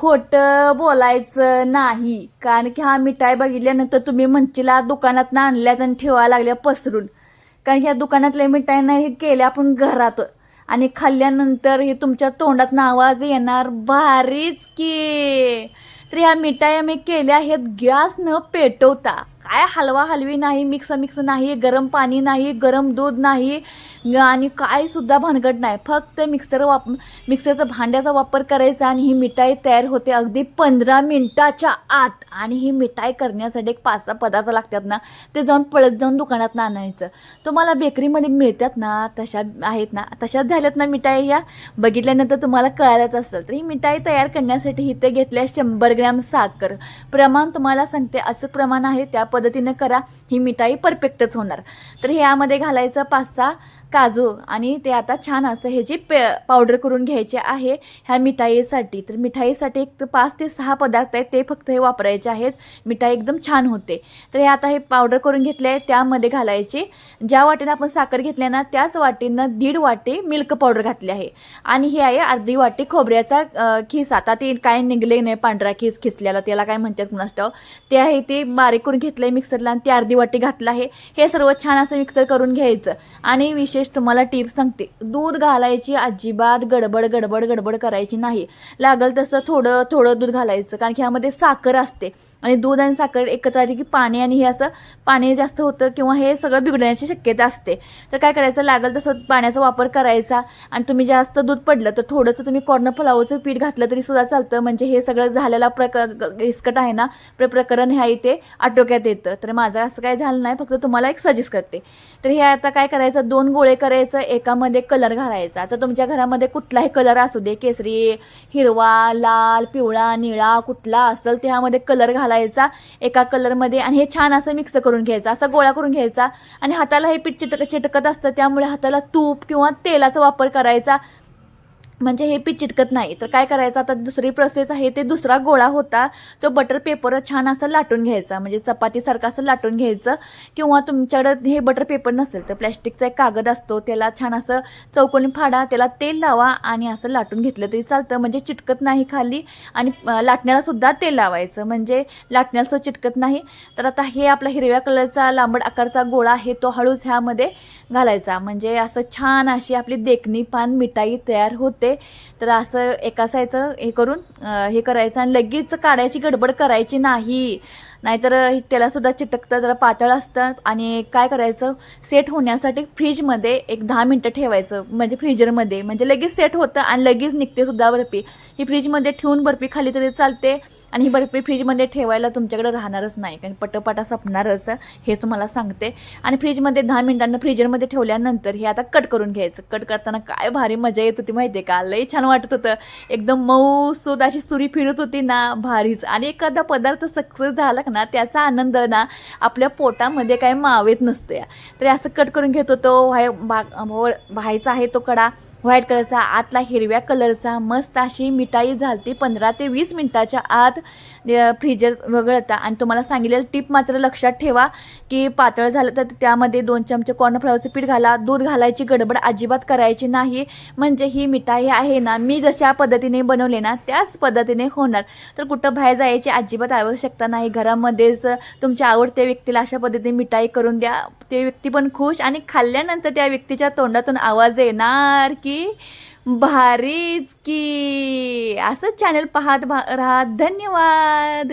खोटं बोलायचं नाही. कारण की हा मिठाई बघितल्यानंतर तुम्ही म्हणतीला दुकानात आणल्यात आणि ठेवायला लागल्या पसरून. कारण ह्या दुकानातल्या मिठाई नाही केल्या आपण घरात. आणि खाल्ल्यानंतर हे तुमच्या तोंडात आवाज येणार भारीच की. तर ह्या मिठाई मी केल्या आहेत गॅस न पेटवता. काय हलवा हलवी नाही मिक्स मिक्स नाही गरम पाणी नाही गरम दूध नाही आणि काय सुद्धा भानगड नाही. फक्त मिक्सर वाप मिक्सरचा भांड्याचा वापर करायचा आणि ही मिठाई तयार होते अगदी पंधरा मिनटाच्या आत. आणि ही मिठाई करण्यासाठी एक पाच सहा पदार्थ लागतात ना ते जाऊन पळत जाऊन दुकानात आणायचं. तुम्हाला बेकरीमध्ये मिळतात ना तशा आहेत ना तशाच झाल्यात ना मिठाई ह्या बघितल्यानंतर तुम्हाला कळायलाच असेल. तर ही मिठाई तयार करण्यासाठी इथे घेतल्या शंभर ग्रॅम साखर. प्रमाण तुम्हाला सांगते असं प्रमाण आहे त्या पद्धतीनं करा. ही मिठाई परफेक्टच होणार. तर ह्यामध्ये घालायचं पाच सहा काजू आणि ते आता छान असं हे जे पे पावडर करून घ्यायचे आहे ह्या मिठाईसाठी. तर मिठाईसाठी एक पाच ते सहा पदार्थ आहेत ते फक्त हे वापरायचे आहेत. मिठाई एकदम छान होते. तर हे आता हे पावडर करून घेतले आहे त्यामध्ये घालायची. ज्या वाटेनं आपण साखर घेतल्या ना त्याच वाटेनं दीड वाटी मिल्क पावडर घातली आहे. आणि हे आहे अर्धी वाटी खोबऱ्याचा खिस. आता ते काय निघले नाही पांढरा खिस खिसल्याला त्याला काय म्हणतात कुणास ते आहे ते बारीक करून घेतलं आहे मिक्सरला आणि ते अर्धी वाटी घातलं आहे. हे सर्व छान असं मिक्सर करून घ्यायचं. आणि विशेष तुम्हाला टीप सांगते. दूध घालायची अजिबात गडबड गडबड गडबड करायची नाही. लागल तसं थोडं थोडं दूध घालायचं. कारण की ह्यामध्ये साखर असते. आणि दूध आणि साखर एकत्र आली की पाणी आणि हे असं पाणी जास्त होतं किंवा हे सगळं बिघडण्याची शक्यता असते. तर काय करायचं? लागेल तसं पाण्याचा वापर करायचा आणि तुम्ही जास्त दूध पडलं तर थोडंसं तुम्ही कॉर्न फुलावचं पीठ घातलं तरी सुद्धा चालतं. म्हणजे हे सगळं झालेला प्रक इस्कट आहे ना प्र प्रकरण ह्या इथे आटोक्यात येतं. तर माझं असं काय झालं नाही फक्त तुम्हाला एक सजेस्ट करते. तर हे आता काय करायचं? दोन गोळे करायचं एकामध्ये कलर घालायचा. तर तुमच्या घरामध्ये कुठलाही कलर असू दे केसरी हिरवा लाल पिवळा निळा कुठला असेल त्यामध्ये कलर घालायचा एका कलरमध्ये आणि हे छान असं मिक्स करून घ्यायचं असा गोळा करून घ्यायचा आणि हाताला हे पीठ चिटक चिटकत असतं त्यामुळे हाताला तूप किंवा तेलाचा वापर करायचा. म्हणजे हे पीठ चिटकत नाही. तर काय करायचं? आता दुसरी प्रोसेस आहे ते दुसरा गोळा होता तो बटर पेपर छान असं लाटून घ्यायचा. म्हणजे चपातीसारखं असं लाटून घ्यायचं. किंवा तुमच्याकडं हे बटर पेपर नसेल तर प्लॅस्टिकचा एक कागद असतो त्याला छान असं चौकोनी फाडा त्याला तेल लावा आणि असं लाटून घेतलं तरी चालतं. म्हणजे चिटकत नाही खाली आणि लाटण्यालासुद्धा लाटण्याला सुद्धा तेल लावायचं. म्हणजे लाटण्याला सुद्धा चिटकत नाही. तर आता हे आपला हिरव्या कलरचा लांबड आकारचा गोळा आहे तो हळूच ह्यामध्ये घालायचा. म्हणजे असं छान अशी आपली देखणी पान मिठाई तयार होते. तर असं एका सायचं हे करून हे करायचं आणि लगेच काढायची गडबड करायची नाही. नाहीतर त्याला सुद्धा चिटकतं जरा पातळ असतं आणि काय करायचं? सेट होण्यासाठी फ्रीजमध्ये एक दहा मिनटं ठेवायचं. म्हणजे फ्रीजरमध्ये. म्हणजे लगेच सेट होतं आणि लगेच निघते सुद्धा बर्फी. ही फ्रीजमध्ये ठेवून बर्फी खाली तरी चालते. आणि ही बर्फी फ्रीजमध्ये ठेवायला तुमच्याकडे राहणारच नाही कारण पटपटा संपणारच हे तुम्हाला सांगते. आणि फ्रीजमध्ये दहा मिनिटांना फ्रीजरमध्ये ठेवल्यानंतर हे आता कट करून घ्यायचं. कट करताना काय भारी मजा येत होती माहिती आहे का? लई छान वाटत होतं. एकदम मऊ सूद अशी सुरी फिरत होती ना भारीच. आणि एखादा पदार्थ सक्सेस झाला ना त्याचा आनंद ना आपल्या पोटामध्ये काय मावेत नसतो. या तर असं कट करून घेत होतो. व्हाय बा व्हायचा आहे तो कडा व्हाईट कलरचा आतला हिरव्या कलरचा मस्त अशी मिठाई झालती पंधरा ते वीस मिनटाच्या आत. फ्रीजर वगळता. आणि तुम्हाला सांगितलेलं टिप मात्र लक्षात ठेवा की पातळ झालं तर त्यामध्ये दोन चमचे कॉर्नफ्लॉवरचं पीठ घाला. दूध घालायची गडबड अजिबात करायची नाही. म्हणजे ही मिठाई आहे ना मी जशा पद्धतीने बनवले ना त्याच पद्धतीने होणार. तर कुठं बाहेर जायची अजिबात आवश्यकता नाही. घरामध्येच तुमच्या आवडत्या व्यक्तीला अशा पद्धतीने मिठाई करून द्या. ते व्यक्ती पण खुश आणि खाल्ल्यानंतर त्या व्यक्तीच्या तोंडातून आवाज येणार की भारीच की. असंच चॅनल पाहत भा राहा धन्यवाद.